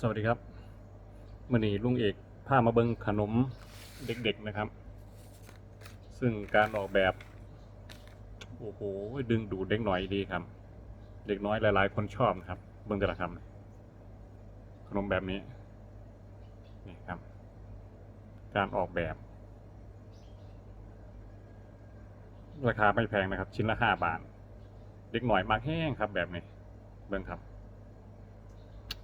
สวัสดีครับมื่อนี้ลุงเอกพามาเบิงขนมเด็กๆนะครับ ซึ่งการออกแบบ โอ้โหดึงดูดเด็กหน่อยดีครับ เด็กน้อยหลาย ๆ คนชอบนะครับ เบิงแต่ละคำขนมแบบนี้นี่ครับ การออกแบบ ราคาไม่แพงนะครับ ชิ้นละห้าบาท เด็กหน่อยมากแห้งครับแบบนี้ เบิ่งครับ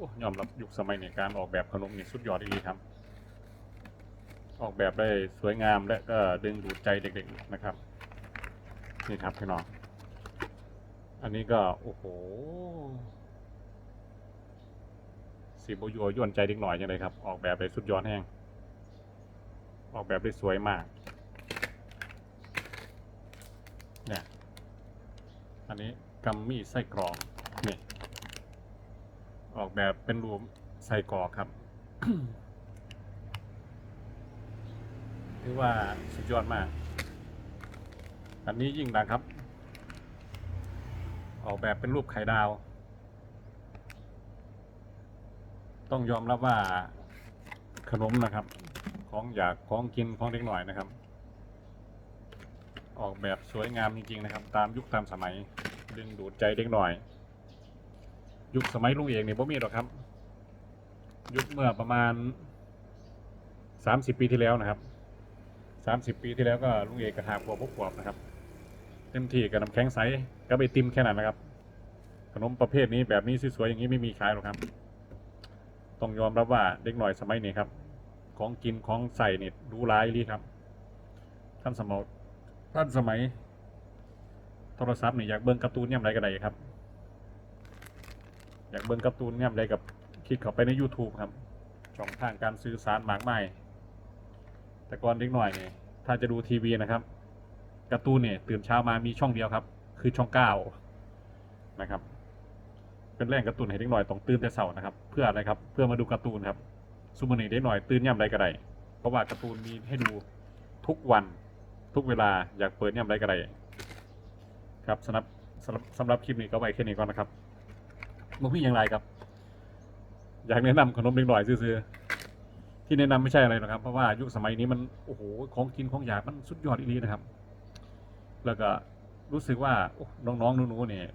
อ้ยอมรับยุคสมัยในการออกแบบขนมนี่สุดยอดอีครับ ออกแบบได้สวยงามและก็ดึงดูดใจเด็กๆนะครับ นี่ครับพี่น้อง อันนี้ก็โอ้โหสีบยัวยวนใจเด็กหน่อยจังเลยครับ ออกแบบได้สุดยอดแห้ง ออกแบบได้สวยมากเนี่ยอันนี้กัมมี่ไส้กรอกนี่ ออกแบบเป็นรูปใส่กรอกครับถือว่าสุดยอดมาก อันนี้ยิ่งดังครับ ออกแบบเป็นรูปไข่ดาว ต้องยอมรับว่าขนมนะครับ ของอยากของกินของเด็กหน่อยนะครับ ออกแบบสวยงามจริงๆนะครับ ตามยุคตามสมัยดึงดูดใจเด็กหน่อย ยุคสมัยลุงเอกเนี่ยบ่มีหรอกครับ ยุคเมื่อประมาณสามสิบปีที่แล้วนะครับสามสิบปีที่แล้วก็ลุงเอกกระหาขวบพวกขวบนะครับ เต็มที่กับน้ำแข็งใสกับไอติมแค่นั้นนะครับ ขนมประเภทนี้แบบนี้สวยๆอย่างนี้ไม่มีขายหรอกครับ ต้องยอมรับว่าเด็กหน่อยสมัยนี้ครับ ของกินของใส่เนี่ยดูร้ายลีครับ ท่านสมัยท่านสมัย โทรศัพท์เนี่ยอยากเบิ่งการ์ตูนย่ำไรก็ได้ครับ อยากเบิ่งการ์ตูนย่ำไรกับคลิกเข้าไปใน YouTube ครับ ช่องทางการสื่อสารมากมายแต่ก่อนเด็กหน่อยเนี่ยถ้าจะดูทีวีนะครับการ์ตูนเนี่ยตื่นเช้ามามีช่องเดียวครับ คือช่องเก้านะครับ เป็นแรงการ์ตูนให้เด็กหน่อยต้องตื่นแต่เช้านะครับ เพื่ออะไรครับ เพื่อมาดูการ์ตูนครับซูมอนี่เด็กหน่อยตื่นย่ำไรก็ได้เพราะว่าการ์ตูนมีให้ดูทุกวันทุกเวลาอยากเปิดย่ำไรก็ได้ครับสำหรับสำหรับสำหรับคลิปนี้ก็ไว้แค่นี้ก่อนนะครับ มึงพี่อย่างไรครับ อยากแนะนำขนมเด็กหน่อยซื้อๆที่แนะนำไม่ใช่อะไรหรอกครับ เพราะว่ายุคสมัยนี้มันโอ้โหของกินของอยากมันสุดยอดอีหลีนะครับ แล้วก็รู้สึกว่าโอ้น้องๆหนูๆเนี่ย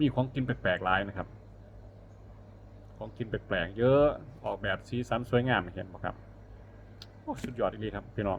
มีของกินแปลกๆหลายนะครับ ของกินแปลกๆเยอะออกแบบสีสันสวยงามเห็นไหมครับโอ้สุดยอดอีหลีครับพี่น้อง